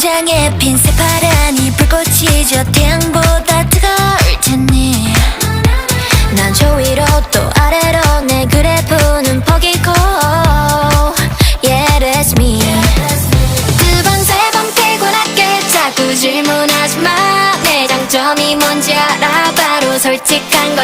심장에 핀 새파란 이 불꽃이 저 태양보다 뜨거울 테니. 난 저 위로 또 아래로 내 그래프는 포기고. Yeah that's me. 두번세번 피곤하게 자꾸 질문하지 마내 장점이 뭔지 알아? 바로 솔직한 거